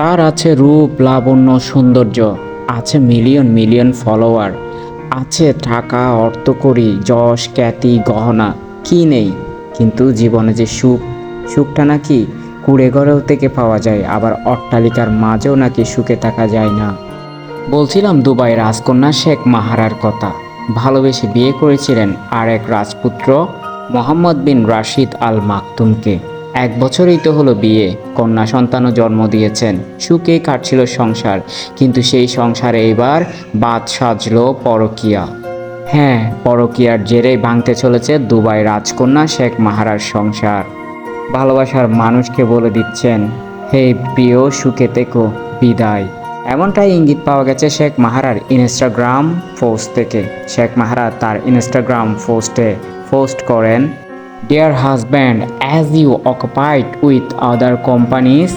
তার আছে রূপ লাবণ্য সৌন্দর্য। আছে মিলিয়ন মিলিয়ন ফলোয়ার। আছে টাকা অর্থকরী, যশ, খ্যাতি, গহনা। কি নেই? কিন্তু জীবনে যে সুখ, সুখটা নাকি কুড়ে ঘরেও থেকে পাওয়া যায়, আবার অট্টালিকার মাঝেও নাকি সুখে থাকা যায় না। বলছিলাম দুবাই রাজকন্যা শেখ মাহারার কথা। ভালোবেসে বিয়ে করেছিলেন আর এক রাজপুত্র, মোহাম্মদ বিন রাশিদ আল মাকতুমকে এক বছরই তো হলো বিয়ে। কন্যা সন্তানও জন্ম দিয়েছেন। সুখে কাটছিল সংসার। কিন্তু সেই সংসারে এবার বাদ সাজলো পরকিয়া। হ্যাঁ পরকিয়ার জেরেই ভাঙতে চলেছে দুবাই রাজকন্যা শেখ মাহারার সংসার। ভালোবাসার মানুষকে বলে দিচ্ছেন, হে প্রিয়, সুখে তেকো বিদায়। এমনটাই ইঙ্গিত পাওয়া গেছে শেখ মাহারার ইনস্টাগ্রাম পোস্ট থেকে। শেখ মাহারা তার ইনস্টাগ্রাম পোস্টে পোস্ট করেন husband as you occupied with other companies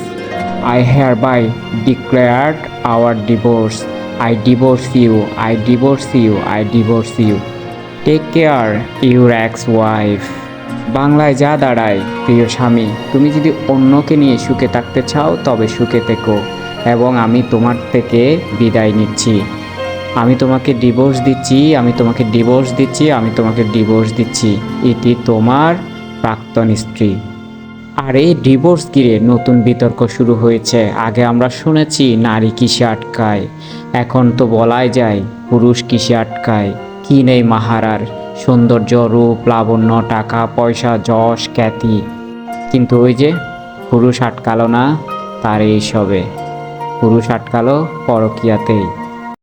I hereby declared our divorce I divorce you I divorce you I divorce you take care your ex wife বাংলায় যা দাঁড়ায়, প্রিয় স্বামী, তুমি যদি অন্যকে নিয়ে সুখে থাকতে চাও, তবে সুখে থেকো, এবং আমি তোমার থেকে বিদায় নিচ্ছি। আমি তোমাকে ডিভোর্স দিচ্ছি, আমি তোমাকে ডিভোর্স দিচ্ছি, আমি তোমাকে ডিভোর্স দিচ্ছি। এটি তোমার প্রাক্তন স্ত্রী। আর এই ডিভোর্স ঘিরে নতুন বিতর্ক শুরু হয়েছে। আগে আমরা শুনেছি, নারী কিসে আটকায়? এখন তো বলাই যায়, পুরুষ কিসে আটকায়? কি নেই মাহারার? সৌন্দর্য, রূপ লাবণ্য টাকা, পয়সা, যশ, খ্যাতি। কিন্তু ওই যে, পুরুষ আটকালো না, তার এই সবে। পুরুষ আটকালো পরকিয়াতেই।